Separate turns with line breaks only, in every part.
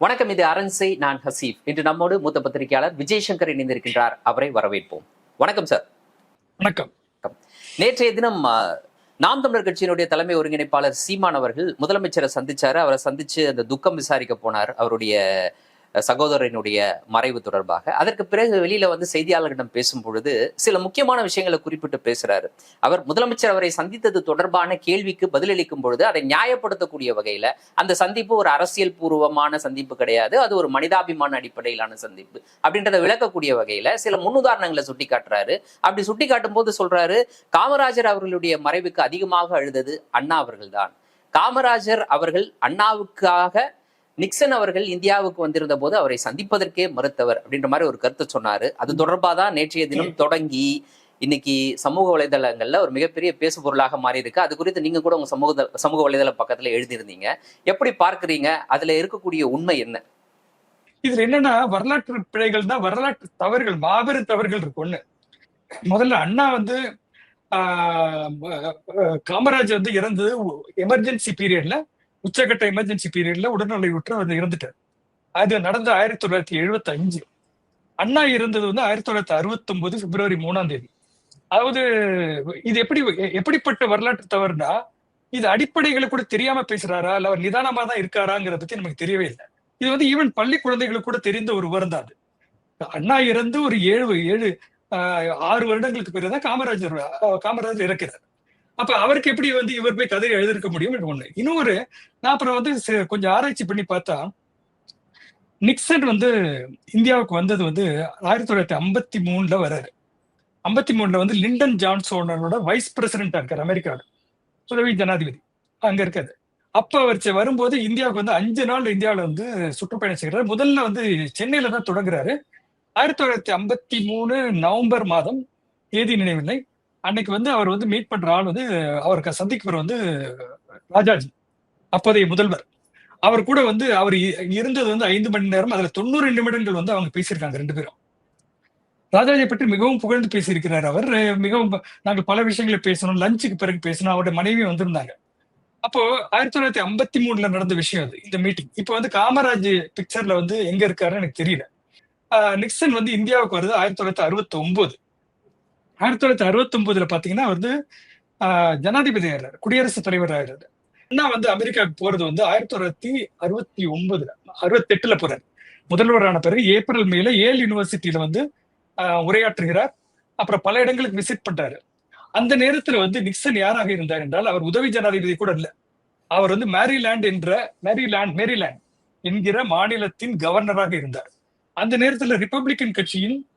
வணக்கம் இது அரண்சை நான் ஹசீப். இன்று நம்மோடு மூத்த பத்திரிகையாளர் விஜய் சங்கர் இணைந்திருக்கின்றார். அவரை வரவேற்போம். வணக்கம் சார்.
வணக்கம்.
நேற்றைய தினம் நாம் தமிழர் கட்சியினுடைய தலைமை ஒருங்கிணைப்பாளர் சீமான் அவர்கள் முதலமைச்சரை சந்திச்சாரு. அவரை சந்திச்சு அந்த துக்கம் விசாரிக்க போனார். அவருடைய சகோதரனுடைய மறைவு தொடர்பாக. அதற்கு பிறகு வெளியில வந்து செய்தியாளர்களிடம் பேசும் பொழுது சில முக்கியமான விஷயங்களை குறிப்பிட்டு பேசுறாரு. அவர் முதலமைச்சர் அவரை சந்தித்தது தொடர்பான கேள்விக்கு பதிலளிக்கும் பொழுது அதை நியாயப்படுத்தக்கூடிய வகையில அந்த சந்திப்பு ஒரு அரசியல் பூர்வமான சந்திப்பு கிடையாது. அது ஒரு மனிதாபிமான அடிப்படையிலான சந்திப்பு அப்படின்றத விளக்கக்கூடிய வகையில சில முன்னுதாரணங்களை சுட்டி காட்டுறாரு அப்படி சுட்டி காட்டும் போது சொல்றாரு காமராஜர் அவர்களுடைய மறைவுக்கு அதிகமாக அழுதது அண்ணா அவர்கள்தான். காமராஜர் அவர்கள் அண்ணாவுக்காக நிக்சன் அவர்கள் இந்தியாவுக்கு வந்திருந்த போது அவரை சந்திப்பதற்கே மறுத்தவர் அப்படின்ற மாதிரி ஒரு கருத்தை சொன்னாரு. அது தொடர்பாக தான் நேற்றைய தினம் தொடங்கி இன்னைக்கு சமூக வலைதளங்கள்ல ஒரு மிகப்பெரிய பேசு பொருளாக மாறி இருக்கு அது குறித்து நீங்க கூட உங்க சமூக சமூக வலைதள பக்கத்துல எழுதியிருந்தீங்க. எப்படி பார்க்கறீங்க? அதுல இருக்கக்கூடிய உண்மை என்ன?
இதுல என்னன்னா வரலாற்று பிழைகள் தான் வரலாற்று தவறுகள் மாபெரும் தவறுகள் இருக்கு ஒண்ணு. முதல்ல அண்ணா வந்து காமராஜ் வந்து இறந்தது எமர்ஜென்சி பீரியட்ல உச்சகட்ட எமர்ஜென்சி பீரியட்ல உடல்நிலை விட்டு வந்து இறந்துட்டார். அது நடந்த ஆயிரத்தி தொள்ளாயிரத்தி எழுபத்தி அஞ்சு அண்ணா இருந்தது வந்து ஆயிரத்தி தொள்ளாயிரத்தி அறுபத்தி ஒன்பது பிப்ரவரி மூணாம் தேதி. அதாவது இது எப்படி எப்படிப்பட்ட வரலாற்று தவறுனா இது அடிப்படைகளை கூட தெரியாம பேசுறாரா இல்ல அவர் நிதானமா தான் இருக்காராங்கிறத பத்தி நமக்கு தெரியவே இல்லை. இது வந்து ஈவன் பள்ளி குழந்தைகளுக்கு கூட தெரிந்த ஒரு விவரம் தான் அது. அண்ணா இறந்து ஒரு ஏழு ஏழு ஆஹ், ஆறு வருடங்களுக்கு பிறகுதான் காமராஜர் ஆஹ், காமராஜர் இறக்கிறார். அப்ப அவருக்கு எப்படி வந்து இவர் போய் கதை எழுதிருக்க முடியும் ஒண்ணு. இன்னொரு நான் அப்புறம் வந்து கொஞ்சம் ஆராய்ச்சி பண்ணி பார்த்தா நிக்சன் வந்து இந்தியாவுக்கு வந்தது வந்து ஆயிரத்தி தொள்ளாயிரத்தி ஐம்பத்தி மூணுல வர்றாரு ஐம்பத்தி மூணுல வந்து லிண்டன் ஜான்சோனோட வைஸ் பிரசிடென்டா இருக்காரு அமெரிக்காவோட உதவி ஜனாதிபதி. அங்க இருக்காரு. அப்ப அவர் வரும்போது இந்தியாவுக்கு வந்து அஞ்சு நாள் இந்தியாவில வந்து சுற்றுப்பயணம் செய்கிறாரு. முதல்ல வந்து சென்னையில தான் தொடங்குறாரு. ஆயிரத்தி தொள்ளாயிரத்தி ஐம்பத்தி மூணு நவம்பர் மாதம் தேதி நினைவில்லை. அன்னைக்கு வந்து அவர் வந்து மீட் பண்ற ஆள் வந்து அவருக்கு சந்திக்கிறவர் வந்து ராஜாஜி. அப்போதைய முதல்வர். அவர் கூட வந்து அவர் இ- இருந்தது வந்து ஐந்து மணி நேரம் அதுல தொண்ணூறு நிமிடங்கள் வந்து அவங்க பேசியிருக்காங்க ரெண்டு பேரும். ராஜாஜியை பற்றி மிகவும் புகழ்ந்து பேசியிருக்கிறார் அவர். மிகவும் நாங்கள் பல விஷயங்களை பேசணும் லஞ்சுக்கு பிறகு பேசணும் அவருடைய மனைவி வந்திருந்தாங்க. அப்போ ஆயிரத்தி தொள்ளாயிரத்தி ஐம்பத்தி மூணுல நடந்த விஷயம் அது இந்த மீட்டிங் இப்போ வந்து காமராஜ் பிக்சர்ல வந்து எங்க இருக்காருன்னு எனக்கு தெரியல. நிக்சன் வந்து இந்தியாவுக்கு வருது ஆயிரத்தி தொள்ளாயிரத்தி அறுபத்தி ஒன்பது ஆயிரத்தி தொள்ளாயிரத்தி அறுபத்தி ஒன்பதுல பாத்தீங்கன்னா வந்து ஆஹ் ஜனாதிபதி ஆயிடுறாரு. குடியரசுத் தலைவர் ஆயிடுறாரு. அண்ணா வந்து அமெரிக்காவுக்கு போறது வந்து ஆயிரத்தி தொள்ளாயிரத்தி அறுபத்தி ஒன்பதுல அறுபத்தி எட்டுல போறாரு. முதல்வரான பிறகு ஏப்ரல் மேல ஏல் யூனிவர்சிட்டியில வந்து ஆஹ் உரையாற்றுகிறார். அப்புறம் பல இடங்களுக்கு விசிட் பண்றாரு. அந்த நேரத்துல வந்து நிக்சன் யாராக இருந்தார் என்றால் அவர் உதவி ஜனாதிபதி கூட இல்ல. அவர் வந்து மேரிலாண்ட் என்ற மேரிலாண்ட் மேரிலாண்ட் என்கிற மாநிலத்தின் கவர்னராக இருந்தார். அந்த நேரத்துல ரிப்பப்ளிக்கன் கட்சியின்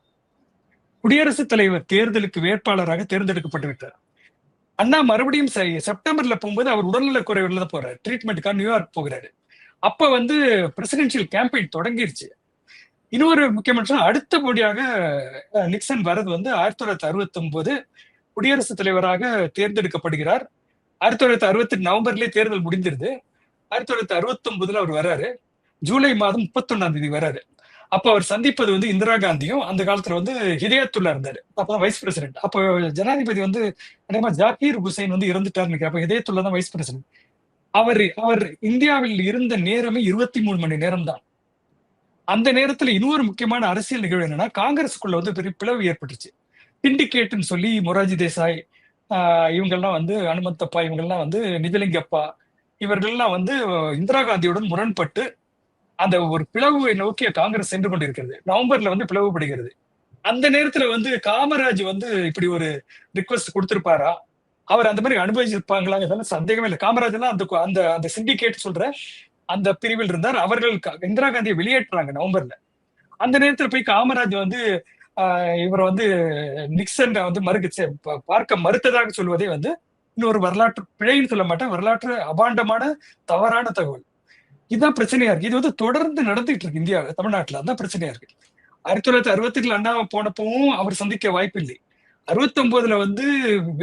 குடியரசுத் தலைவர் தேர்தலுக்கு வேட்பாளராக தேர்ந்தெடுக்கப்பட்டு விட்டார் அண்ணா மறுபடியும் செப்டம்பர்ல போகும்போது அவர் உடல்நலக் குறைவில் தான் போறாரு ட்ரீட்மெண்ட்டுக்காக நியூயார்க் போகிறாரு. அப்ப வந்து பிரசிடென்சியல் கேம்பெயின் தொடங்கிருச்சு. இன்னொரு முக்கியமான அடுத்தபடியாக நிக்சன் வரது வந்து ஆயிரத்தி தொள்ளாயிரத்தி அறுபத்தி ஒன்பது குடியரசுத் தலைவராக தேர்ந்தெடுக்கப்படுகிறார். ஆயிரத்தி தொள்ளாயிரத்தி அறுபத்தி நவம்பர்லயே தேர்தல் முடிஞ்சிருது. ஆயிரத்தி தொள்ளாயிரத்தி அறுபத்தி ஒன்பதுல அவர் வராரு. ஜூலை மாதம் முப்பத்தொன்னாம் தேதி வராரு. அப்ப அவர் சந்திப்பது வந்து இந்திரா காந்தியும் அந்த காலத்துல வந்து ஹிதயத்துல்லா இருந்தாரு. அப்பதான் வைஸ் பிரசிடென்ட் அப்போ ஜனாதிபதி வந்து அதேமா ஜாகீர் ஹுசைன் வந்து இறந்துட்டாருன்னு அப்ப ஹிதயத்துல்லா தான் வைஸ் பிரசிடென்ட் அவர் அவர் இந்தியாவில் இருந்த நேரமே இருபத்தி மூணு மணி நேரம் தான் அந்த நேரத்துல இன்னொரு முக்கியமான அரசியல் நிகழ்வு என்னன்னா காங்கிரஸுக்குள்ள வந்து பெரிய பிளவு ஏற்பட்டுச்சு. சிண்டிகேட்னு சொல்லி மொராஜி தேசாய் இவங்கெல்லாம் வந்து அனுமந்தப்பா இவங்கெல்லாம் வந்து நிதிலிங்கப்பா இவர்கள்லாம் வந்து இந்திரா காந்தியுடன் முரண்பட்டு அந்த ஒரு பிளவை நோக்கிய காங்கிரஸ் சென்று கொண்டிருக்கிறது. நவம்பர்ல வந்து பிளவுபடுகிறது அந்த நேரத்துல வந்து காமராஜ் வந்து இப்படி ஒரு ரிக்வஸ்ட் கொடுத்திருப்பாரா? அவர் அந்த மாதிரி அனுபவிச்சிருப்பாங்களாங்கிறதுல சந்தேகமே இல்லை. காமராஜ் எல்லாம் அந்த அந்த அந்த சிண்டிகேட் சொல்ற அந்த பிரிவில் இருந்தார். அவர்கள் இந்திரா காந்தியை வெளியேற்றுறாங்க நவம்பர்ல. அந்த நேரத்துல போய் காமராஜ் வந்து ஆஹ் இவரை வந்து நிக்சன் வந்து மறுக்க பார்க்க மறுத்ததாக சொல்வதே வந்து இன்னொரு வரலாற்று பிழைன்னு சொல்ல மாட்டேன். வரலாற்று அபாண்டமான தவறான தகவல். இதுதான் பிரச்சனையா இருக்கு. இது வந்து தொடர்ந்து நடந்துட்டு இருக்கு இந்தியா தமிழ்நாட்டுல. அதான் பிரச்சனையா இருக்கு. ஆயிரத்தி தொள்ளாயிரத்தி அறுபத்தி எட்டுல அண்ணா போனப்பவும் அவர் சந்திக்க வாய்ப்பு இல்லை அறுபத்தி ஒன்பதுல வந்து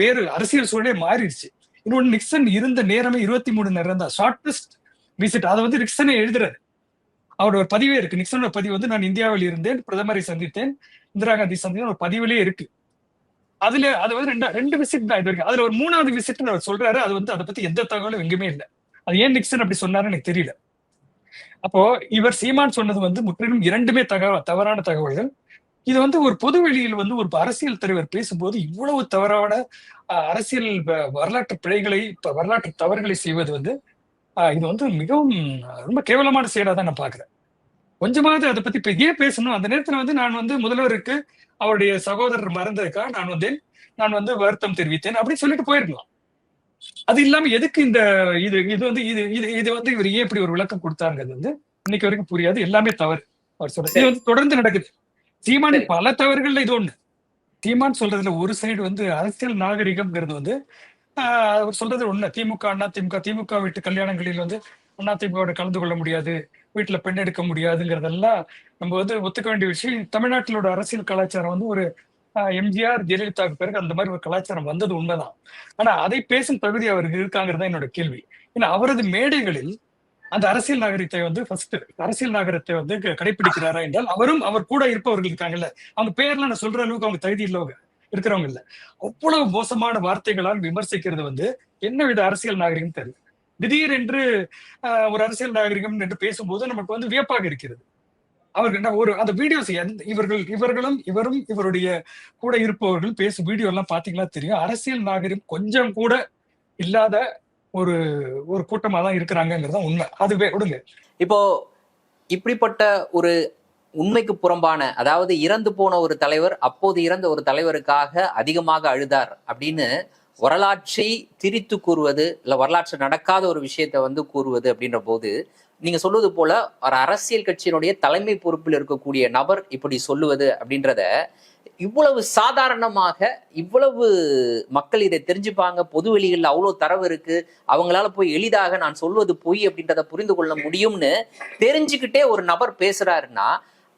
வேறு அரசியல் சூழலே மாறிடுச்சு. இன்னொன்று நிக்சன் இருந்த நேரமே இருபத்தி மூணு நேரம் தான். ஷார்டஸ்ட் விசிட் அதை வந்து நிக்சனே எழுதுறாரு. அவரோட பதிவே இருக்கு. நிக்சனோட பதிவு வந்து நான் இந்தியாவில் இருந்தேன் பிரதமரை சந்தித்தேன் இந்திரா காந்தி சந்தித்தேன் ஒரு பதிவிலே இருக்கு. அதுல அது வந்து ரெண்டு ரெண்டு விசிட் தான் இது வரைக்கும். அதுல ஒரு மூணாவது விசிட் அவர் சொல்றாரு. அது வந்து அதை பத்தி எந்த தகவலும் எங்குமே இல்லை. அது ஏன் நிக்சன் அப்படி சொன்னாருன்னு எனக்கு தெரியல. அப்போ இவர் சீமான் சொன்னது வந்து முற்றிலும் இரண்டுமே தக தவறான தகவல்கள். இது வந்து ஒரு பொது வெளியில் வந்து ஒரு அரசியல் தலைவர் பேசும்போது இவ்வளவு தவறான அரசியல் வரலாற்று பிழைகளை வரலாற்று தவறுகளை செய்வது வந்து இது வந்து மிகவும் ரொம்ப கேவலமான செயலா தான் நான் பாக்குறேன் கொஞ்சமாவது அதை பத்தி இப்ப ஏன் பேசணும்? அந்த நேரத்துல வந்து நான் வந்து முதல்வருக்கு அவருடைய சகோதரர் மறந்ததுக்காக நான் வந்தேன். நான் வந்து வருத்தம் தெரிவித்தேன். அப்படின்னு சொல்லிட்டு போயிருக்கலாம். அது இல்லாம எதுக்கு இந்த இது இது வந்து இது இது இது வந்து இவர் ஏன் இப்படி ஒரு விளக்கம் கொடுத்தாருங்கிறது வந்து இன்னைக்கு வரைக்கும் புரியாது. எல்லாமே தவறு. அவர் சொல்றது இது வந்து தொடர்ந்து நடக்குது. சீமான். பல தவறுகள்ல இது ஒண்ணு. சீமான் சொல்றதுல ஒரு சைடு வந்து அரசியல் நாகரிகம்ங்கிறது வந்து அவர் சொல்றது ஒண்ணு. திமுக அண்ணா திமுக திமுக வீட்டு கல்யாணங்களில் வந்து அண்ணா திமுக கலந்து கொள்ள முடியாது. வீட்டுல பெண் எடுக்க முடியாதுங்கிறதெல்லாம் நம்ம வந்து ஒத்துக்க வேண்டிய விஷயம். தமிழ்நாட்டிலோட அரசியல் கலாச்சாரம் வந்து ஒரு எம்ஜிஆர் ஜெயலலிதாவுக்கு பிறகு அந்த மாதிரி ஒரு கலாச்சாரம் வந்தது உண்மைதான். ஆனா அதை பேசும் தகுதி அவருக்கு இருக்காங்கிறது தான் என்னோட கேள்வி. ஏன்னா அவரது மேடைகளில் அந்த அரசியல் நாகரிகத்தை வந்து ஃபர்ஸ்ட் அரசியல் நாகரத்தை வந்து கடைபிடிக்கிறாரா என்றால் அவரும் அவர் கூட இருப்பவர்கள் இருக்காங்கல்ல. அவங்க பேர்லாம் நான் சொல்ற அளவுக்கு அவங்க தகுதி இல்லவங்க இருக்கிறவங்க இல்ல. அவ்வளவு மோசமான வார்த்தைகளால் விமர்சிக்கிறது வந்து என்ன வித அரசியல் நாகரிகம் தெரியல. திடீரென்று ஆஹ், ஒரு அரசியல் நாகரிகம் என்று பேசும்போது நமக்கு வந்து வியப்பாக இருக்கிறது. அவர்கள் என்ன ஒரு அந்த வீடியோஸ் இவர்கள் இவர்களும் இவரும் இவருடைய கூட இருப்பவர்கள் பேசும் வீடியோ எல்லாம் பாத்தீங்களா தெரியும். அரசியல் நாகரிகம் கொஞ்சம் கூட இல்லாத ஒரு ஒரு கூட்டமா தான் இருக்கிறாங்கிறது உண்மை. அதுவே விடுங்க.
இப்போ இப்படிப்பட்ட ஒரு உண்மைக்கு புறம்பான அதாவது இறந்து போன ஒரு தலைவர் அப்போது இறந்த ஒரு தலைவருக்காக அதிகமாக அழுதார் அப்படின்னு வரலாற்றை திரித்து கூறுவது இல்ல வரலாற்று நடக்காத ஒரு விஷயத்தை வந்து கூறுவது அப்படின்ற போது நீங்க சொல்வது போல ஒரு அரசியல் கட்சியினுடைய தலைமை பொறுப்பில் இருக்கக்கூடிய நபர் இப்படி சொல்லுவது அப்படின்றத இவ்வளவு சாதாரணமாக இவ்வளவு மக்கள் இதை தெரிஞ்சுப்பாங்க பொது வெளிகளில் அவ்வளோ தரவு இருக்கு அவங்களால போய் எளிதாக நான் சொல்வது பொய் அப்படின்றத புரிந்து கொள்ள முடியும்னு தெரிஞ்சுக்கிட்டே ஒரு நபர் பேசுறாருன்னா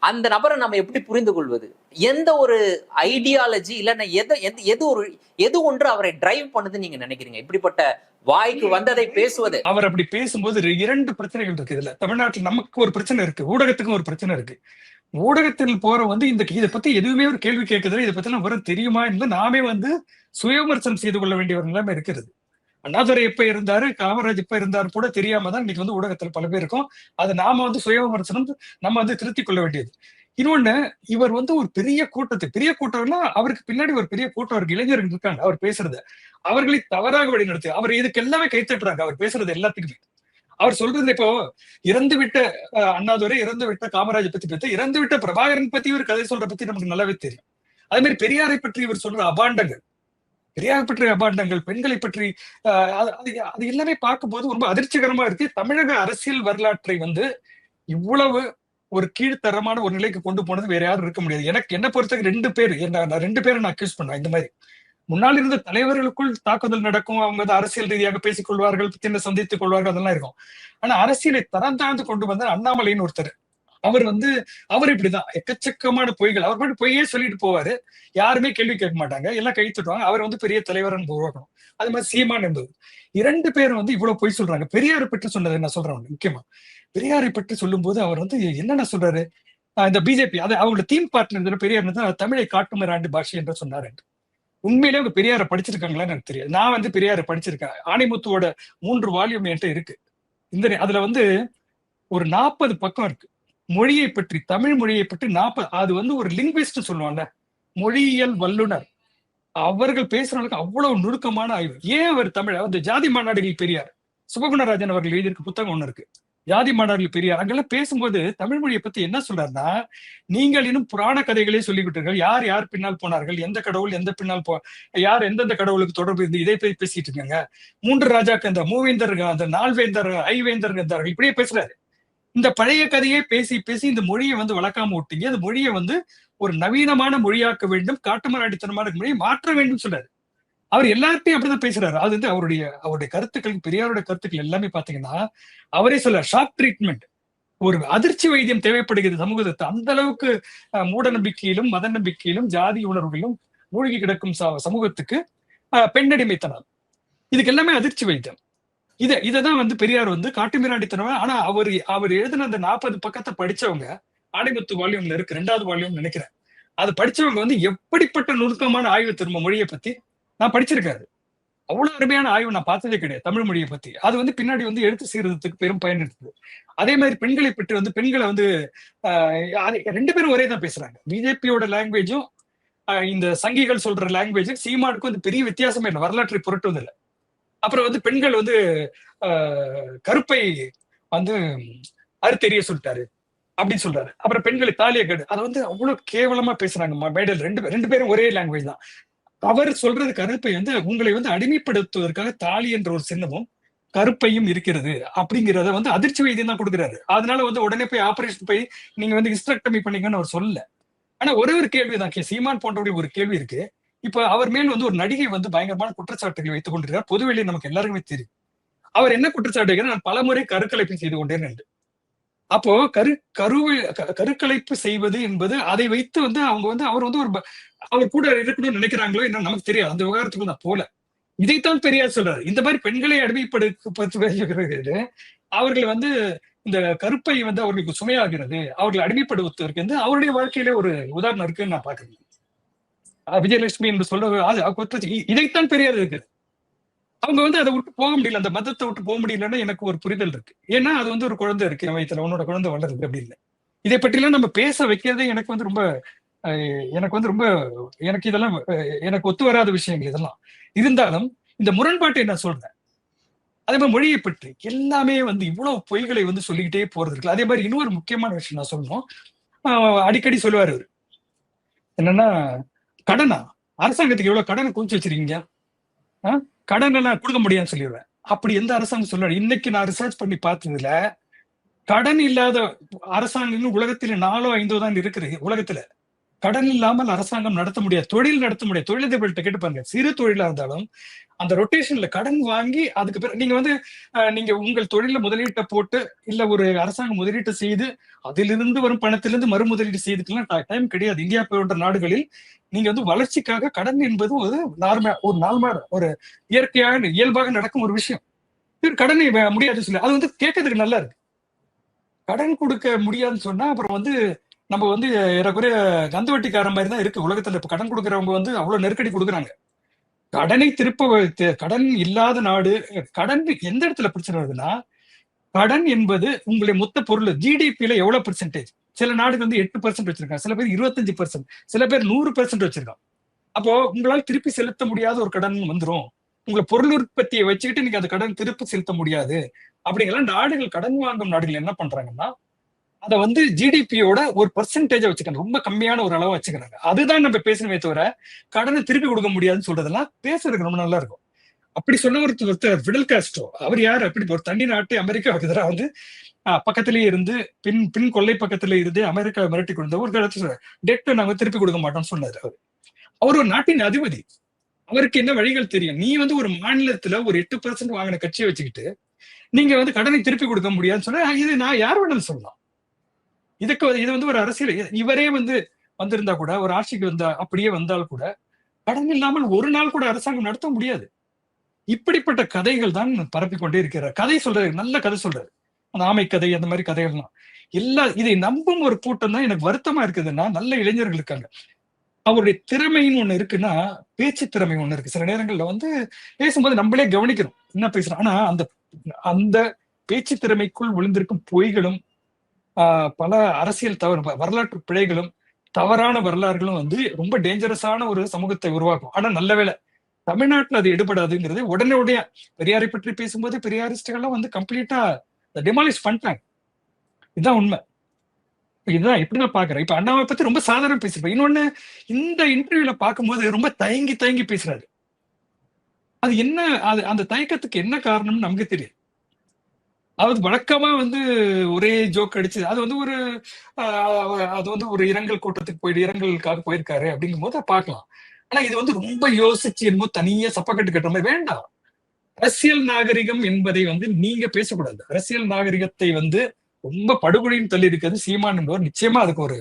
அந்த நபரை நம்ம எப்படி புரிந்து கொள்வது எந்த ஒரு ஐடியாலஜி இல்லைன்னா எது எந்த எது ஒரு எது ஒன்று அவரை டிரைவ் பண்ணுதுன்னு நீங்க நினைக்கிறீங்க? இப்படிப்பட்ட வாய்க்கு வந்ததை பேசுவது.
அவர் அப்படி பேசும்போது இரண்டு பிரச்சனைகள் இருக்கு இதுல. தமிழ்நாட்டில் நமக்கு ஒரு பிரச்சனை இருக்கு ஊடகத்துக்கும் ஒரு பிரச்சனை இருக்கு. ஊடகத்தில் போற வந்து இந்த இதை பத்தி எதுவுமே ஒரு கேள்வி கேட்குறது இதை பத்தி எல்லாம் வரும் தெரியுமா என்று நாமே வந்து சுயவிமர்சனம் செய்து கொள்ள வேண்டிய ஒரு நிலைமை இருக்கிறது. அண்ணாதுரை எப்ப இருந்தாரு காமராஜ் எப்ப இருந்தாரு கூட தெரியாம தான் இன்னைக்கு வந்து ஊடகத்துல பல பேர் இருக்கும். அதை நாம வந்து சுயவிமர்சனம் நம்ம வந்து திருத்திக் கொள்ள வேண்டியது. இன்னொன்னு இவர் வந்து ஒரு பெரிய கூட்டத்தை பெரிய கூட்டம்னா அவருக்கு பின்னாடி ஒரு பெரிய கூட்டம் இருக்கு இளைஞர்கள் இருக்காங்க அவர் பேசுறது. அவர்களை தவறாக வழிநடத்தி அவர் இதுக்கு எல்லாமே கைத்தட்டுறாங்க அவர் பேசுறது எல்லாத்துக்குமே. அவர் சொல்றது இப்போ இறந்து விட்ட அஹ், அண்ணாதுரை இறந்து விட்ட காமராஜ் பத்தி பத்தி இறந்து விட்ட பிரபாகரன் பத்தி ஒரு கதை சொல்ற பத்தி நமக்கு நல்லாவே தெரியும். அதே மாதிரி பெரியாரை பற்றி இவர் சொல்ற அபாண்டங்கள். பெரியார் பற்றிய அபாண்டங்கள் பெண்களை பற்றி அது- அது எல்லாமே பார்க்கும்போது ரொம்ப அதிர்ச்சிகரமா இருக்கு. தமிழக அரசியல் வரலாற்றை வந்து இவ்வளவு ஒரு கீழ்த்தரமான ஒரு நிலைக்கு கொண்டு போனது வேற யாரும் இருக்க முடியாது. எனக்கு என்ன பொறுத்தவரைக்கும் ரெண்டு பேர் என்ன நான் ரெண்டு பேரை நான் அக்யூஸ் பண்ணேன் இந்த மாதிரி. முன்னால் இருந்த தலைவர்களுக்குள் தாக்குதல் நடக்கும் அவங்க வந்து அரசியல் ரீதியாக பேசிக் கொள்வார்கள் பின்ன சந்தித்துக் கொள்வார்கள் அதெல்லாம் இருக்கும். ஆனா அரசியலை தரம் தாழ்ந்து கொண்டு வந்த அண்ணாமலைன்னு ஒருத்தர். அவர் வந்து அவர் இப்படிதான். எக்கச்சக்கமான பொய்கள். அவர் மட்டும் பொய்யே சொல்லிட்டு போவாரு. யாருமே கேள்வி கேட்க மாட்டாங்க. எல்லாம் கழித்துட்டுவாங்க அவர் வந்து பெரிய தலைவரன் உருவாக்கணும். அது மாதிரி சீமான் என்பது இரண்டு பேரும் வந்து இவ்வளவு பொய் சொல்றாங்க. பெரியாரை பற்றி சொன்னது நான் சொல்றேன் முக்கியமா. பெரியாரை பற்றி சொல்லும்போது அவர் வந்து என்னென்ன சொல்றாரு? இந்த பிஜேபி அது அவங்களோட தீம் பார்ட்னர் பெரியார் வந்து தமிழை ஆண்டு பாஷை என்று சொன்னார் என்று. உண்மையிலே அவங்க பெரியாரை படிச்சிருக்காங்களான்னு எனக்கு தெரியாது. நான் வந்து பெரியாரை படிச்சிருக்கேன். ஆணிமுத்துவோட மூன்று வால்யூம் என்கிட்ட இருக்கு. இந்த அதுல வந்து ஒரு நாற்பது பக்கம் இருக்கு. மொழியை பற்றி தமிழ் மொழியை பற்றி நாற்பது அது வந்து ஒரு லிங்குவிஸ்ட் சொல்லுவாங்கல்ல மொழியியல் வல்லுனர். அவர்கள் பேசுறவங்களுக்கு அவ்வளவு நுணுக்கமான ஆய்வு. ஏன் அவர் தமிழ்? அந்த ஜாதி மாநாடுகள் பெரியார். சுபகுணராஜன் அவர்கள் எழுதியிருக்க புத்தகம் ஒண்ணு இருக்கு. ஜாதி மாநாடுகள் பெரியார். அங்கெல்லாம் பேசும்போது தமிழ் மொழியை பத்தி என்ன சொல்றாருன்னா நீங்கள் இன்னும் புராண கதைகளே சொல்லிவிட்டீர்கள் யார் யார் பின்னால் போனார்கள்? எந்த கடவுள் எந்த பின்னால் போ யார் எந்தெந்த கடவுளுக்கு தொடர்பு இருந்து இதை போய் பேசிட்டு இருக்காங்க? மூன்று ராஜாக்கு இந்த மூவேந்தர் அந்த நால்வேந்தர் ஐவேந்தர் இருந்தார்கள் இப்படியே பேசுறாரு. இந்த பழைய கதையே பேசி பேசி இந்த மொழியை வந்து வளர்க்காம விட்டீங்க. இந்த மொழியை வந்து ஒரு நவீனமான மொழியாக்க வேண்டும் காட்டுமராடித்தனமான மொழியை மாற்ற வேண்டும் சொல்றாரு அவர் எல்லார்ட்டையும் அப்படிதான் பேசுறாரு. அது வந்து அவருடைய அவருடைய கருத்துக்கள் பெரியாருடைய கருத்துக்கள் எல்லாமே பாத்தீங்கன்னா அவரே சொல்ல ஷாக் ட்ரீட்மெண்ட் ஒரு அதிர்ச்சி வைத்தியம் தேவைப்படுகிறது சமூகத்தை அந்த அளவுக்கு மூட நம்பிக்கையிலும் மத நம்பிக்கையிலும் ஜாதி உணர்வுகளிலும் மூழ்கி கிடக்கும் சமூகத்துக்கு பெண்ணடிமைத்தனம். இதுக்கு எல்லாமே அதிர்ச்சி வைத்தியம். இத இததான் வந்து பெரியார் வந்து காட்டுமிராண்டித்தனம் ஆனா அவர் அவர் எழுதின அந்த நாற்பது பக்கத்தை படிச்சவங்க ஆணிமுத்து வால்யூம்ல இருக்கு ரெண்டாவது வால்யூம் நினைக்கிறேன். அது படிச்சவங்க வந்து எப்படிப்பட்ட நுணுக்கமான ஆய்வு திரும்ப மொழியை பத்தி? நான் படிச்சிருக்காரு. அவ்வளவு அருமையான ஆய்வு நான் பார்த்ததே கிடையாது தமிழ் மொழியை பத்தி. அது வந்து பின்னாடி வந்து எழுத்து சீர்திருத்தத்துக்கு பெரும் பயன் இருக்குது அதே மாதிரி பெண்களை பற்றி வந்து பெண்களை வந்து ஆஹ் ரெண்டு பேரும் ஒரே தான் பேசுறாங்க. பிஜேபியோட லாங்குவேஜும் இந்த சங்கிகள் சொல்ற லாங்குவேஜும் சீமானுக்கும் வந்து பெரிய வித்தியாசமே இல்லை வரலாற்றை புரட்டுவதில்லை. அப்புறம் வந்து பெண்கள் வந்து ஆஹ் கருப்பை வந்து அறுத்தெறிய சொல்லிட்டாரு அப்படின்னு சொல்றாரு. அப்புறம் பெண்களை தாலியை கேடு அதை வந்து அவ்வளவு கேவலமா பேசுறாங்க மேடல் ரெண்டு ரெண்டு பேரும் ஒரே லாங்குவேஜ் தான். அவர் சொல்றது கருப்பை வந்து உங்களை வந்து அடிமைப்படுத்துவதற்காக தாலி என்ற ஒரு சின்னமும் கருப்பையும் இருக்கிறது அப்படிங்கிறத வந்து அதிர்ச்சி வைத்தியம் தான் கொடுக்குறாரு. அதனால வந்து உடனே போய் ஆபரேஷன் போய் நீங்க வந்து இன்ஸ்ட்ரக்டமி பண்ணீங்கன்னு அவர் சொல்லல. ஆனா ஒரே ஒரு கேள்வி தான் கே சீமான் போன்றவருடைய ஒரு கேள்வி இருக்கு. இப்ப அவர் மேல் வந்து ஒரு நடிகை வந்து பயங்கரமான குற்றச்சாட்டுகளை வைத்துக் கொண்டிருக்கிறார். பொதுவெளியில் நமக்கு எல்லாருக்குமே தெரியும். அவர் என்ன குற்றச்சாட்டு நான் பலமுறை கருக்கலைப்பு செய்து கொண்டேன் என்று அப்போ கரு கருவை கருக்கலைப்பு செய்வது என்பது அதை வைத்து வந்து அவங்க வந்து அவர் வந்து ஒரு அவர் கூட இருக்கணும்னு நினைக்கிறாங்களோ என்ன நமக்கு தெரியாது. அந்த விவகாரத்துக்கு நான் போல. இதைத்தான் பெரியார் சொல்றாரு. இந்த மாதிரி பெண்களை அடிமைப்படுத்த அவர்கள் வந்து இந்த கருப்பை வந்து அவர்களுக்கு சுமையாகிறது. அவர்களை அடிமைப்படுத்துவதற்கு வந்து அவருடைய வாழ்க்கையில ஒரு உதாரணம் இருக்குன்னு நான் பாக்குறேன் விஜயலட்சுமி என்று சொல்ற இதைத்தான் பெரியார் இருக்கு. அவங்க வந்து அதை விட்டு போக முடியல. அந்த மதத்தை விட்டு போக முடியலன்னா எனக்கு ஒரு புரிதல் இருக்கு. ஏன்னா அது வந்து ஒரு குழந்தை இருக்கு. என் உன்னோட குழந்தை வளருது அப்படின்னு இதை பற்றிலாம் நம்ம பேச வைக்கிறதே எனக்கு வந்து ரொம்ப அஹ், எனக்கு வந்து ரொம்ப எனக்கு இதெல்லாம் எனக்கு ஒத்து வராத விஷயங்கள் இதெல்லாம். இருந்தாலும் இந்த முரண்பாட்டை நான் சொல்றேன். அதே மாதிரி மொழியை பற்றி எல்லாமே வந்து இவ்வளவு பொய்களை வந்து சொல்லிக்கிட்டே போறது இருக்கு. அதே மாதிரி இன்னொரு முக்கியமான விஷயம் நான் சொல்லணும். ஆஹ் அடிக்கடி சொல்லுவாரு அவர் என்னன்னா கடனா? அரசாங்கத்துக்கு எவ்வளவு கடனை குவிச்சு வச்சிருக்கீங்க? கடனை கடன் கொடுக்க முடியாதுன்னு சொல்லிடுவேன் அப்படி எந்த அரசாங்கம் சொல்லுவாரு இன்னைக்கு நான் ரிசர்ச் பண்ணி பார்த்ததுல கடன் இல்லாத அரசாங்கம் உலகத்தில் உலகத்துல நாலோ ஐந்தோ தான் இருக்குது உலகத்துல. கடன் இல்லாமல் அரசாங்கம் நடத்த முடியாது தொழில் நடத்த முடியாது. தொழிலதிபர்கள்ட்ட கேட்டு பாருங்க. சிறு தொழிலா இருந்தாலும் அந்த ரொட்டேஷன்ல கடன் வாங்கி அதுக்கு பிறகு நீங்க வந்து நீங்க உங்கள் தொழில முதலீட்டை போட்டு இல்ல ஒரு அரசாங்கம் முதலீட்டை செய்து அதிலிருந்து வரும் பணத்திலிருந்து மறு முதலீடு செய்துக்கலாம் டைம் கிடையாது. இந்தியா போன்ற நாடுகளில் நீங்க வந்து வளர்ச்சிக்காக கடன் என்பது ஒரு நார்மலா ஒரு நார்மல் ஒரு இயற்கையாக இயல்பாக நடக்கும் ஒரு விஷயம். கடனை முடியாதுன்னு முடியாது சொல்லி. அது வந்து கேட்கறதுக்கு நல்லா இருக்கு. கடன் கொடுக்க முடியாதுன்னு சொன்னா அப்புறம் வந்து நம்ம வந்து ஏறக்குறைய கந்துவட்டிக்காரன் மாதிரி தான் இருக்கு. உலகத்துல இப்ப கடன் கொடுக்குறவங்க வந்து அவ்வளவு நெருக்கடி கொடுக்குறாங்க. கடனை திருப்ப வைத்து- கடன் இல்லாத நாடு கடன் எந்த இடத்துல பிரச்சனை வருதுன்னா கடன் என்பது உங்களுடைய மொத்த பொருள் ஜிடிபியில எவ்வளவு பெர்சன்டேஜ் சில நாடுகள் வந்து எட்டு பர்சன்ட் வச்சிருக்காங்க. சில பேர் இருபத்தஞ்சு பர்சன்ட் சில பேர் நூறு பெர்சன்ட் வச்சிருக்காங்க. அப்போ உங்களால் திருப்பி செலுத்த முடியாத ஒரு கடன் வந்துடும் உங்களை பொருள் உற்பத்தியை வச்சுக்கிட்டு நீங்க அந்த கடன் திருப்பி செலுத்த முடியாது. அப்படிங்கலாம் நாடுகள் கடன் வாங்கும் நாடுகள் என்ன பண்றாங்கன்னா அதை வந்து ஜிடிபியோட ஒரு பர்சன்டேஜா வச்சுக்கிறாங்க ரொம்ப கம்மியான ஒரு அளவு வச்சுக்கிறாங்க. அதுதான் நம்ம பேசணுமே தவிர கடனை திருப்பி கொடுக்க முடியாதுன்னு சொல்றதெல்லாம் பேசுறதுக்கு ரொம்ப நல்லா இருக்கும். அப்படி சொன்ன ஒருத்தர் ஒருத்தர் ஃபிடல் காஸ்ட்ரோ அவர் யாரு? அப்படி ஒரு தனி நாட்டு அமெரிக்காவுக்கு எதிராக வந்து ஆஹ், பக்கத்திலேயே இருந்து பின் பின் கொள்ளை பக்கத்துல இருந்து அமெரிக்கா மிரட்டி கொடுத்த ஒரு காலத்துல டெட்டை நாங்க திருப்பி கொடுக்க மாட்டோம்னு சொன்னாரு அவர். அவர் ஒரு நாட்டின் அதிபதி. அவருக்கு என்ன வழிகள் தெரியும்? நீ வந்து ஒரு மாநிலத்துல ஒரு எட்டு பர்சன்ட் வாங்கின கட்சியை வச்சுக்கிட்டு நீங்க வந்து கடனை திருப்பி கொடுக்க முடியாதுன்னு சொன்னா இது நான் யார் வேணாலும் சொல்லலாம். இதுக்கு இது வந்து ஒரு அரசியல். இவரே வந்து வந்திருந்தா கூட ஒரு ஆட்சிக்கு வந்தா அப்படியே வந்தால் கூட கடன் இல்லாமல் ஒரு நாள் கூட அரசாங்கம் நடத்த முடியாது. இப்படிப்பட்ட கதைகள் தான் பரப்பிக் கொண்டே இருக்கிறார். கதை சொல்றாரு நல்ல கதை சொல்றாரு. அந்த ஆமை கதை அந்த மாதிரி கதைகள்லாம். எல்லா இதை நம்பும் ஒரு கூட்டம் தான் எனக்கு வருத்தமா இருக்குதுன்னா நல்ல இளைஞர்கள் இருக்காங்க. அவருடைய திறமைன்னு ஒண்ணு இருக்குன்னா பேச்சு திறமை ஒண்ணு இருக்கு. சில நேரங்கள்ல வந்து பேசும்போது நம்மளே கவனிக்கிறோம் என்ன பேசுறோம். ஆனா அந்த அந்த பேச்சு திறமைக்குள் விழுந்திருக்கும் பொய்களும் பல அரசியல் தவறு வரலாற்று பிழைகளும் தவறான வரலாறுகளும் வந்து ரொம்ப டேஞ்சரஸான ஒரு சமூகத்தை உருவாக்கும். ஆனா நல்ல வேளை தமிழ்நாட்டுல அது எடுபடாதுங்கிறது உடனே உடனே பெரியாரை பற்றி பேசும்போது பெரியாரிஸ்டுகள்லாம் வந்து கம்ப்ளீட்டா டிமாலிஷ் பண்ணிட்டாங்க. இதுதான் உண்மை. இதுதான் எப்படி நான் பாக்குறேன் இப்ப அண்ணாவை பத்தி ரொம்ப சாதாரண பேசிருப்பேன் இன்னொன்னு இந்த இன்டர்வியூல பார்க்கும்போது ரொம்ப தயங்கி தயங்கி பேசுறாரு. அது என்ன அது அந்த தயக்கத்துக்கு என்ன காரணம்னு நமக்கு தெரியும் அது வழக்கமா வந்து ஒரே ஜோக் அடிச்சு அது வந்து ஒரு ஆஹ், அது வந்து ஒரு இரங்கல் கூட்டத்துக்கு போயிட்டு இரங்கலுக்காக போயிருக்காரு அப்படிங்கும் போது பார்க்கலாம். ஆனா இது வந்து ரொம்ப யோசிச்சு என்னமோ தனியா சப்பக்கட்டு கட்டுற மாதிரி வேண்டாம். அரசியல் நாகரிகம் என்பதை வந்து நீங்க பேசக்கூடாது. அரசியல் நாகரிகத்தை வந்து ரொம்ப படுகொலையும் தள்ளி இருக்கிறது சீமான் என்பவர். நிச்சயமா அதுக்கு ஒரு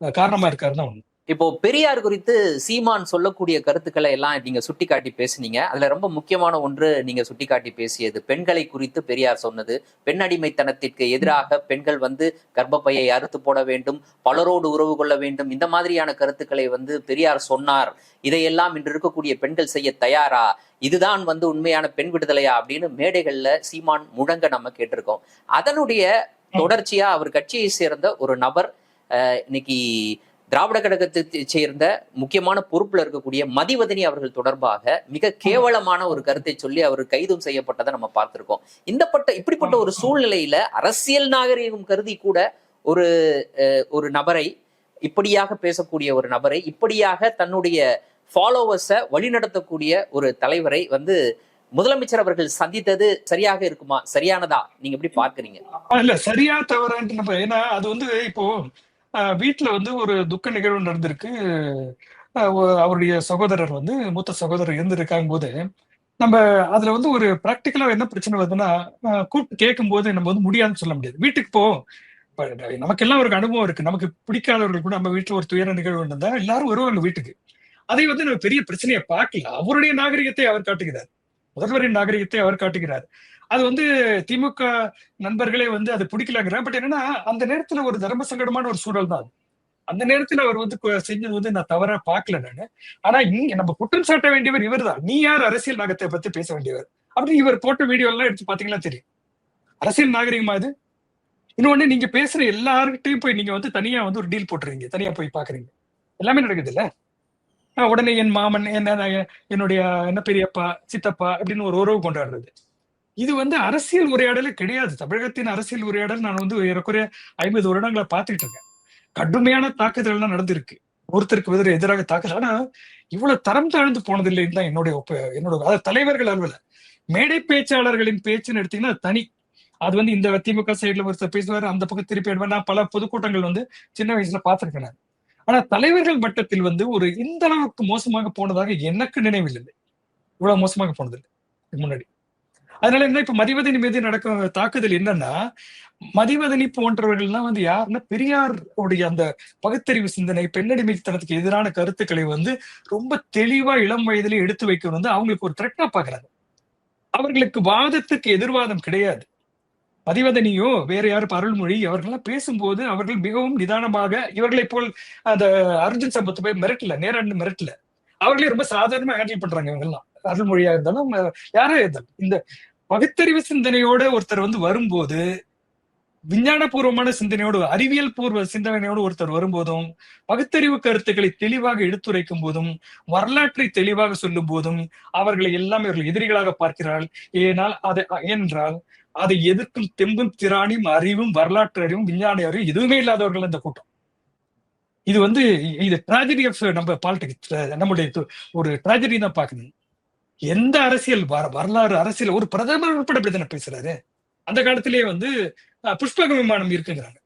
காரணமா இருக்காருன்னு ஒண்ணு.
இப்போ பெரியார் குறித்து சீமான் சொல்லக்கூடிய கருத்துக்களை எல்லாம் நீங்க சுட்டிக்காட்டி பேசுனீங்க. அதுல ரொம்ப முக்கியமான ஒன்று நீங்க சுட்டிக்காட்டி பேசியது. பெண்களை குறித்து பெரியார் சொன்னது. பெண் அடிமைத்தனத்திற்கு எதிராக பெண்கள் வந்து கர்ப்பப்பையை அறுத்து போட வேண்டும் பலரோடு உறவு கொள்ள வேண்டும். இந்த மாதிரியான கருத்துக்களை வந்து பெரியார் சொன்னார். இதையெல்லாம் இன்று இருக்கக்கூடிய பெண்கள் செய்ய தயாரா? இதுதான் வந்து உண்மையான பெண் விடுதலையா அப்படின்னு மேடைகள்ல சீமான் முழங்க நம்ம கேட்டிருக்கோம். அதனுடைய தொடர்ச்சியா அவர் கட்சியை சேர்ந்த ஒரு நபர் அஹ், இன்னைக்கு திராவிட கழகத்தை சேர்ந்த முக்கியமான பொறுப்புல இருக்கக்கூடிய மதிவதனி அவர்கள் தொடர்பாக மிக கேவலமான ஒரு கருத்தை சொல்லி அவர் கைதும் செய்யப்பட்டதை நம்ம பார்த்திருக்கோம். இந்த பட்ட இப்படிப்பட்ட ஒரு சூழ்நிலையில அரசியல் நாகரிகம் கருதி கூட ஒரு ஒரு நபரை இப்படியாக பேசக்கூடிய ஒரு நபரை இப்படியாக தன்னுடைய ஃபாலோவர்ஸை வழிநடத்தக்கூடிய ஒரு தலைவரை வந்து முதலமைச்சர் அவர்கள் சந்தித்தது சரியாக இருக்குமா? சரியானதா? நீங்க எப்படி பார்க்கறீங்க?
இல்ல சரியா நம்ம ஏன்னா அது வந்து இப்போ வீட்டுல வந்து ஒரு துக்க நிகழ்வு நடந்திருக்கு. அவருடைய சகோதரர் வந்து மூத்த சகோதரர் இருந்திருக்காங்க போது நம்ம அதுல வந்து ஒரு ப்ராக்டிக்கலா என்ன பிரச்சனை வருதுன்னா கூப்பிட்டு கேட்கும் போது நம்ம வந்து முடியாதுன்னு சொல்ல முடியாது. வீட்டுக்கு போ. நமக்கு நமக்கெல்லாம் ஒரு அனுபவம் இருக்கு. நமக்கு பிடிக்காதவர்கள் கூட நம்ம வீட்டுல ஒரு துயர நிகழ்வு இருந்தா எல்லாரும் வருவாங்க வீட்டுக்கு. அதை வந்து நம்ம பெரிய பிரச்சனையை பார்க்கல. அவருடைய நாகரிகத்தை அவர் காட்டுகிறார். முதல்வரின் நாகரிகத்தை அவர் காட்டுகிறார். அது வந்து திமுக நண்பர்களே வந்து அது பிடிக்கலாங்கிறார் பட் என்னன்னா அந்த நேரத்துல ஒரு தர்ம சங்கடமான ஒரு சூழல் தான் அந்த நேரத்துல அவர் வந்து செஞ்சது வந்து நான் தவறா பாக்கல நானு. ஆனா இங்க நம்ம குற்றம் சாட்ட வேண்டியவர் இவர்தான் நீ யார் அரசியல் நாகத்தை பத்தி பேச வேண்டியவர்? அப்படி இவர் போட்ட வீடியோ எல்லாம் எடுத்து பாத்தீங்கன்னா தெரியும். அரசியல் நாகரிகமா இது? இன்னொன்னு நீங்க பேசுற எல்லார்கிட்டயும் போய் நீங்க வந்து தனியா வந்து ஒரு டீல் போட்டுறீங்க. தனியா போய் பாக்குறீங்க. எல்லாமே நடக்குது இல்ல? உடனே என் மாமன் என்ன என்னுடைய என்ன பெரியப்பா சித்தப்பா அப்படின்னு ஒரு உறவு கொண்டாடுறது. இது வந்து அரசியல் உரையாடலே கிடையாது. தமிழகத்தின் அரசியல் உரையாடல் நான் வந்து ஏறக்குறைய ஐம்பது வருடங்களை பார்த்துட்டு இருக்கேன். கடுமையான தாக்குதல்லாம் நடந்திருக்கு. ஒருத்தருக்கு எதிர எதிராக தாக்குதல். ஆனா இவ்வளவு தரம் தாழ்ந்து போனதில்லைன்னு தான் என்னுடைய ஒப்ப- என்னோட அதாவது தலைவர்கள் அளவுல மேடை பேச்சாளர்களின் பேச்சுன்னு எடுத்தீங்கன்னா தனி அது வந்து இந்த திமுக சைடுல ஒருத்தர் பேசுவார் அந்த பக்கம் திருப்பி நான் பல பொதுக்கூட்டங்கள் வந்து சின்ன வயசுல பார்த்திருக்கேன் ஆனா தலைவர்கள் மட்டத்தில் வந்து ஒரு இந்த அளவுக்கு மோசமாக போனதாக எனக்கு நினைவில் இல்லை இவ்வளவு மோசமாக போனதில்லை முன்னாடி. அதனால என்ன இப்ப மதிவதனி மீது நடக்கும் தாக்குதல் என்னன்னா மதிவதனி போன்றவர்கள்லாம் வந்து யாருன்னா பெரியார் உடைய அந்த பகுத்தறிவு சிந்தனை பெண்ணடிமைத்தனத்துக்கு எதிரான கருத்துக்களை வந்து ரொம்ப தெளிவா இளம் வயதிலே எடுத்து வைக்க வந்து அவங்களுக்கு ஒரு த்ரெட்னா பாக்குறாங்க அவர்களுக்கு வாதத்துக்கு எதிர்வாதம் கிடையாது. பதிவதனியோ வேற யாரும் அருள்மொழி அவர்கள்லாம் பேசும்போது அவர்கள் மிகவும் நிதானமாக இவர்களை போல் அந்த அர்ஜுன் சம்பத்து போய் மிரட்டல நேராண்டு மிரட்டல. அவர்களே ரொம்ப சாதாரணமா ஹேண்டில் பண்றாங்க இவங்கெல்லாம். அருள்மொழியா இருந்தாலும் யாரா இருந்தாலும் இந்த பகுத்தறிவு சிந்தனையோட ஒருத்தர் வந்து வரும்போது விஞ்ஞானபூர்வமான சிந்தனையோடு அறிவியல் பூர்வ சிந்தனையோடு ஒருத்தர் வரும்போதும் பகுத்தறிவு கருத்துக்களை தெளிவாக எடுத்துரைக்கும் போதும் வரலாற்றை தெளிவாக சொல்லும் போதும் அவர்களை எல்லாம் இவர்கள் எதிரிகளாக பார்க்கிறார்கள். ஏனால் அதை ஏனென்றால் அதை எதிர்க்கும் தெம்பும் திராணியும் அறிவும் வரலாற்று அறிவும் விஞ்ஞான அறிவும் எதுவுமே இல்லாதவர்கள் அந்த கூட்டம். இது வந்து இது ட்ராஜடி ஆஃப் நம்ம பாலிடிக்ஸ் நம்முடைய ஒரு ட்ராஜடி தான் பார்க்கணும் எந்த அரசியல் வர- வரலாறு அரசியல் ஒரு பிரதமர் உட்பட இப்படித்தானே பேசுறாரு? அந்த காலத்திலேயே வந்து புஷ்பக விமானம் இருக்குங்கிறாங்க.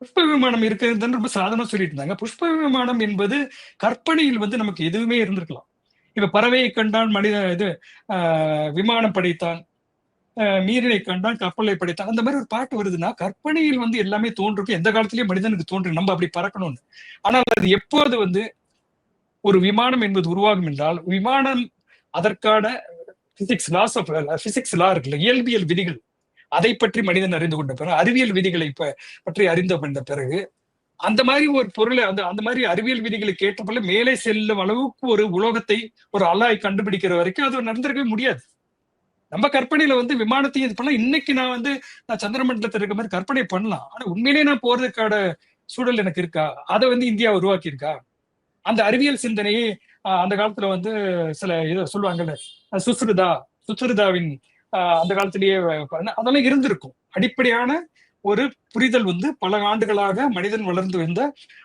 புஷ்ப விமானம் இருக்குதுன்னு ரொம்ப சாதனம் சொல்லிட்டு இருந்தாங்க. புஷ்ப விமானம் என்பது கற்பனையில் வந்து நமக்கு எதுவுமே இருந்திருக்கலாம். இப்ப பறவையை கண்டான் மனித இது ஆஹ், விமானம் படைத்தான். மீறலை கண்டான் கப்பலை படைத்தான். அந்த மாதிரி ஒரு பாட்டு வருதுன்னா கற்பனையில் வந்து எல்லாமே தோன்றும். எந்த காலத்திலயும் மனிதனுக்கு தோன்று நம்ம அப்படி பறக்கணும்னு. ஆனால் அது எப்போது வந்து ஒரு விமானம் என்பது உருவாகும் என்றால் விமானம் அதற்கான physics laws of physics law இருக்குல்ல இயல்பியல் விதிகள். அதை பற்றி மனிதன் அறிந்து கொண்ட பிறகு அறிவியல் விதிகளை பற்றி அறிந்து கொண்ட பிறகு அந்த மாதிரி ஒரு பொருளை அந்த அந்த மாதிரி அறிவியல் விதிகளை கேட்டபோல மேலே செல்லும் அளவுக்கு ஒரு உலோகத்தை ஒரு அலாய் கண்டுபிடிக்கிற வரைக்கும் அது நடந்திருக்கவே முடியாது. நம்ம கற்பனையில வந்து விமானத்தையும் இது பண்ணலாம். இன்னைக்கு நான் வந்து நான் சந்திரமண்டலத்தில் இருக்க மாதிரி கற்பனை பண்ணலாம். ஆனா உண்மையிலேயே நான் போறதுக்கான சூழல் எனக்கு இருக்கா? அதை வந்து இந்தியா உருவாக்கி இருக்கா அந்த அறிவியல் சிந்தனையை ஆஹ், அந்த காலத்துல வந்து சில இது சொல்லுவாங்கல்ல சுஸ்ருதா சுஸ்ருதாவின் ஆஹ், அந்த காலத்திலேயே அதெல்லாம் இருந்திருக்கும். அடிப்படையான ஒரு புரிதல் வந்து பல ஆண்டுகளாக மனிதன் வளர்ந்து வந்த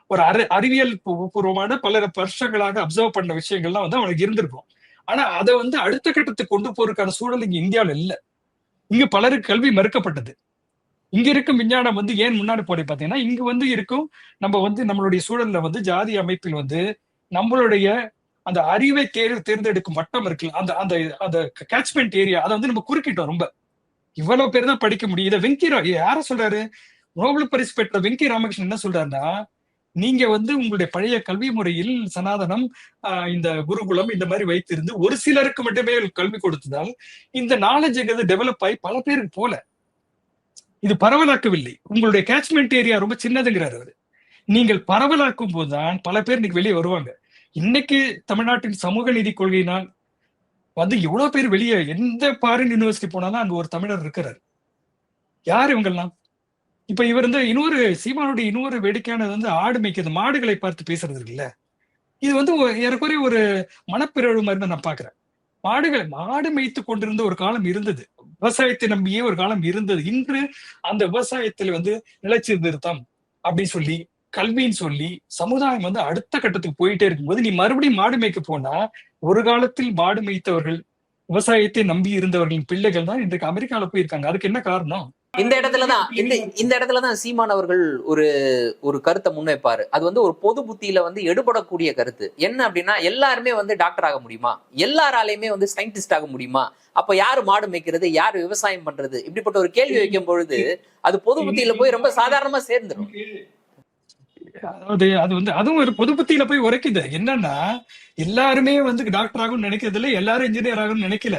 ஒரு அறி அறிவியல் பூர்வமான பல வருஷங்களாக அப்சர்வ் பண்ண விஷயங்கள்லாம் வந்து அவனுக்கு இருந்திருக்கும். ஆனா அதை வந்து அடுத்த கட்டத்துக்கு கொண்டு போறதுக்கான சூழல் இங்க இந்தியாவில் இல்லை. இங்க பலருக்கு கல்வி மறுக்கப்பட்டது. இங்க இருக்கும் விஞ்ஞானம் வந்து ஏன் முன்னாடி போய் பாத்தீங்கன்னா இங்க வந்து இருக்கும் நம்ம வந்து நம்மளுடைய சூழல்ல வந்து ஜாதி அமைப்பில் வந்து நம்மளுடைய அந்த அறிவை தேர்வு தேர்ந்தெடுக்கும் வட்டம் இருக்குல்ல அந்த அந்த அந்த கேட்ச்மெண்ட் ஏரியா அதை வந்து நம்ம குறுக்கிட்டோம் ரொம்ப. இவ்வளவு பேர் தான் படிக்க முடியும். இதை வெங்கி யார சொல்றாரு? நோபல் பரிசு பெற்ற வெங்கி ராமகிருஷ்ணன் என்ன சொல்றாருன்னா நீங்க வந்து உங்களுடைய பழைய கல்வி முறையில் சனாதனம் இந்த குருகுலம் இந்த மாதிரி வைத்திருந்து ஒரு சிலருக்கு மட்டுமே கல்வி கொடுத்ததால் இந்த நாலேஜ் டெவலப் ஆகி பல பேருக்கு போல. இது பரவலாக்கவில்லை. உங்களுடைய கேட்ச்மெண்ட் ஏரியா ரொம்ப சின்னதுங்கிறாரு அவர். நீங்கள் பரவலாக்கும் போதுதான் பல பேர் இன்னைக்கு வெளியே வருவாங்க. இன்னைக்கு தமிழ்நாட்டின் சமூக நீதி கொள்கையினால் வந்து எவ்வளவு பேர் வெளியே எந்த ஃபாரின் யூனிவர்சிட்டி போனாலும் அங்க ஒரு தமிழர் இருக்கிறார். யார் இவங்கெல்லாம்? இப்ப இவர் வந்து இன்னொரு சீமானுடைய இன்னொரு வேடிக்கையானது வந்து ஆடு மேய்க்கிறது மாடுகளை பார்த்து பேசுறது இருக்குல்ல இது வந்து ஏறக்குறைய ஒரு மனப்பிறழ்வு மாதிரி தான் நான் பாக்குறேன். மாடுகளை மாடு மேய்த்து கொண்டிருந்த ஒரு காலம் இருந்தது. விவசாயத்தை நம்பியே ஒரு காலம் இருந்தது. இன்று அந்த விவசாயத்தில் வந்து நிலச்சீர்திருத்தம் அப்படின்னு சொல்லி கல்வின்னு சொல்லி சமுதாயம் வந்து அடுத்த கட்டத்துக்கு போயிட்டே இருக்கும்போது நீ மறுபடியும் மாடு மேய்க்க போனா ஒரு காலத்தில் மாடு மேய்த்தவர்கள் விவசாயத்தை நம்பி இருந்தவர்களின் பிள்ளைகள் தான் இன்றைக்கு அமெரிக்கால போயிருக்காங்க. அதுக்கு என்ன காரணம்?
இந்த இடத்துலதான் இந்த இந்த இடத்துலதான் சீமான் அவர்கள் ஒரு ஒரு கருத்தை முன்வைப்பாரு. அது வந்து ஒரு பொது புத்தியில வந்து எடுபடக்கூடிய கருத்து. என்ன அப்படின்னா எல்லாருமே வந்து டாக்டர் ஆக முடியுமா? எல்லாராலையுமே வந்து சயின்டிஸ்ட் ஆக முடியுமா? அப்ப யாரு மாடு மேய்க்கிறது? யாரு விவசாயம் பண்றது? இப்படிப்பட்ட ஒரு கேள்வி வைக்கும் பொழுது அது பொது புத்தியில போய் ரொம்ப சாதாரணமா சேர்ந்துடும்
அதாவது அது வந்து அதுவும் ஒரு பொது புத்தியில போய் உரைக்குது. என்னன்னா எல்லாருமே வந்து டாக்டர் ஆகும்னு நினைக்கிறது இல்ல எல்லாரும் இன்ஜினியர் ஆகும்னு நினைக்கல.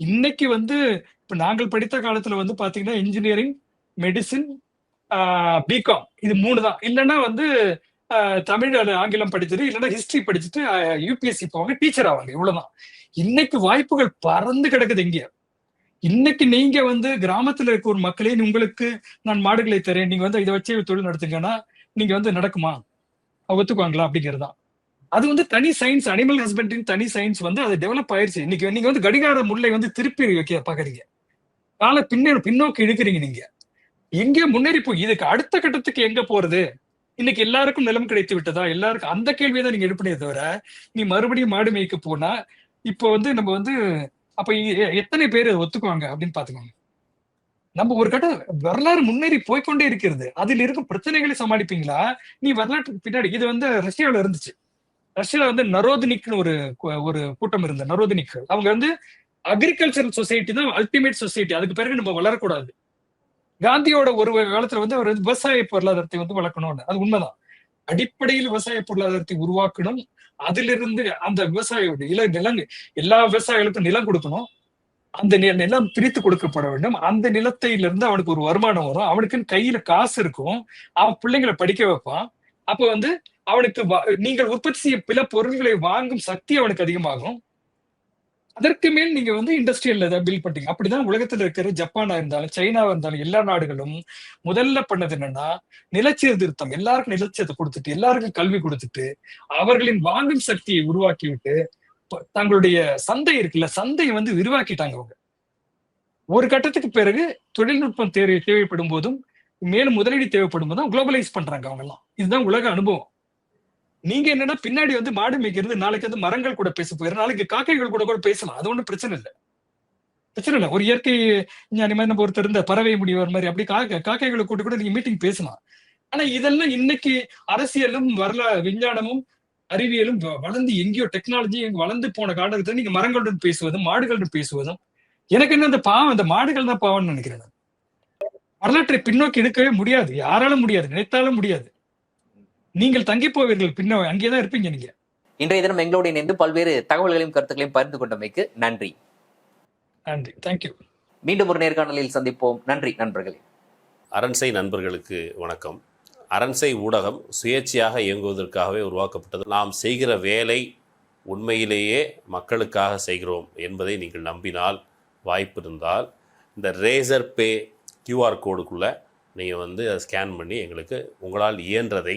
இன்னைக்கு வந்து இப்ப நாங்கள் படித்த காலத்துல வந்து பாத்தீங்கன்னா இன்ஜினியரிங் மெடிசின் பிகாம் இது மூணு தான். இல்லைன்னா வந்து ஆஹ், தமிழ் ஆங்கிலம் படிச்சுட்டு இல்லைன்னா ஹிஸ்டரி படிச்சுட்டு யூபிஎஸ்சி போவாங்க டீச்சர் ஆவாங்க. இவ்வளவுதான். இன்னைக்கு வாய்ப்புகள் பறந்து கிடக்குது இங்கே. இன்னைக்கு நீங்க வந்து கிராமத்துல இருக்க ஒரு மக்களே உங்களுக்கு நான் மாடுகளை தரேன் நீங்க வந்து இதை வச்சே தொழில் நடத்துங்கன்னா நீங்க வந்து நடக்குமா? அவங்க ஒத்துக்குவாங்களா? அப்படிங்கறதுதான் அது வந்து தனி சயின்ஸ் அனிமல் ஹஸ்பண்டின் தனி சயின்ஸ் வந்து அது டெவலப் ஆயிடுச்சு இன்னைக்கு நீங்க வந்து கடிகார முல்லை வந்து திருப்பி வைக்க பாக்குறீங்க. அதனால பின்ன பின்னோக்கி இழுக்கிறீங்க நீங்க. எங்க முன்னேறி போய் இதுக்கு அடுத்த கட்டத்துக்கு எங்க போறது? இன்னைக்கு எல்லாருக்கும் நிலம் கிடைத்து விட்டதா? எல்லாருக்கும் அந்த கேள்வியை தான் நீங்க எழுப்பினே தவிர நீ மறுபடியும் மாடு மேய்க்க போனா இப்போ வந்து நம்ம வந்து அப்ப எத்தனை பேர் ஒத்துக்குவாங்க அப்படின்னு பாத்துக்கோங்க நம்ம ஒரு கட்ட வரலாறு முன்னேறி போய்கொண்டே இருக்கிறது. அதில் இருக்கும் பிரச்சனைகளை சமாளிப்பீங்களா? நீ வரலாற்றுக்கு பின்னாடி இது வந்து ரஷ்யாவில் இருந்துச்சு. ரஷ்யால வந்து நரோதினிக்னு ஒரு ஒரு கூட்டம் இருந்தது நரோதினிக் அவங்க வந்து அக்ரிகல்ச்சரல் சொசைட்டி தான் அல்டிமேட் சொசைட்டி அதுக்கு பிறகு நம்ம வளரக்கூடாது. காந்தியோட ஒரு காலத்துல வந்து அவர் வந்து விவசாய பொருளாதாரத்தை வந்து வளர்க்கணும்னு. அது உண்மைதான். அடிப்படையில் விவசாய பொருளாதாரத்தை உருவாக்கணும். அதிலிருந்து அந்த விவசாய இல நிலங்க எல்லா விவசாயிகளுக்கும் நிலம் கொடுக்கணும். அந்த நிலம் பிரித்து கொடுக்கப்பட வேண்டும். அந்த நிலத்தையிலிருந்து அவனுக்கு ஒரு வருமானம் வரும். அவனுக்குன்னு கையில காசு இருக்கும். அவன் பிள்ளைங்களை படிக்க வைப்பான். அப்ப வந்து அவனுக்கு நீங்கள் உற்பத்தி செய்ய பிற பொருள்களை வாங்கும் சக்தி அவனுக்கு அதிகமாகும். அதற்கு மேல் நீங்க வந்து இண்டஸ்ட்ரியல் பில்ட் பண்ணிட்டீங்க அப்படிதான் உலகத்துல இருக்கிற ஜப்பானா இருந்தாலும் சைனாவா இருந்தாலும் எல்லா நாடுகளும் முதல்ல பண்ணது என்னன்னா நிலச்சீர்திருத்தம். எல்லாருக்கும் நிலச்சீர்த்தை கொடுத்துட்டு எல்லாருக்கும் கல்வி கொடுத்துட்டு அவர்களின் வாங்கும் சக்தியை உருவாக்கி விட்டு தங்களுடைய சந்தை இருக்குல்ல சந்தையை வந்து விரிவாக்கிட்டாங்க அவங்க. ஒரு கட்டத்துக்கு பிறகு தொழில்நுட்பம் தேவை தேவைப்படும் போதும் மேலும் முதலீடு தேவைப்படும் போதும் குளோபலைஸ் பண்றாங்க அவங்க எல்லாம் இதுதான் உலக அனுபவம். நீங்க என்னன்னா பின்னாடி வந்து மாடு மேய்க்கிறது நாளைக்கு வந்து மரங்கள் கூட பேச போயிரு நாளைக்கு காக்கைகள் கூட கூட பேசலாம். அது ஒண்ணும் பிரச்சனை இல்லை. பிரச்சனை இல்லை. ஒரு இயற்கை ஞானி மாதிரி நம்ம ஒருத்தர் இருந்த பறவை முடிவர் மாதிரி அப்படி காக்க காக்கைகளை கூட்டு கூட நீங்க மீட்டிங் பேசலாம். ஆனா இதெல்லாம் இன்னைக்கு அரசியலும் வரலா விஞ்ஞானமும் அறிவியலும் வளர்ந்து எங்கேயோ டெக்னாலஜி வளர்ந்து போன காலத்துல நீங்க மரங்களுடன் பேசுவதும் மாடுகளுடன் பேசுவதும் எனக்கு என்ன அந்த பாவம் அந்த மாடுகள் தான் பாவம்னு நினைக்கிறேன் வரலாற்றை பின்னோக்கி எடுக்கவே முடியாது. யாராலும் முடியாது. நினைத்தாலும் முடியாது. நீங்கள் தங்கி போவீர்கள் பின்னோ அங்கேதான் இருப்பீங்க நீங்க.
இன்றைய தினம் எங்களோடு இணைந்து பல்வேறு தகவல்களையும் கருத்துக்களையும் பகிர்ந்து கொண்டமைக்கு நன்றி.
நன்றி. தேங்க்யூ
மீண்டும் ஒரு நேர்காணலில் சந்திப்போம். நன்றி நண்பர்களே.
அரண்சை நண்பர்களுக்கு வணக்கம். அரண்சை ஊடகம் சுயேட்சையாக இயங்குவதற்காகவே உருவாக்கப்பட்டது. நாம் செய்கிற வேலை உண்மையிலேயே மக்களுக்காக செய்கிறோம் என்பதை நீங்கள் நம்பினால் வாய்ப்பு இருந்தால் இந்த ரேசர் பே கியூஆர் கோடுக்குள்ளே நீங்கள் வந்து அதை ஸ்கேன் பண்ணி எங்களுக்கு உங்களால் இயன்றதை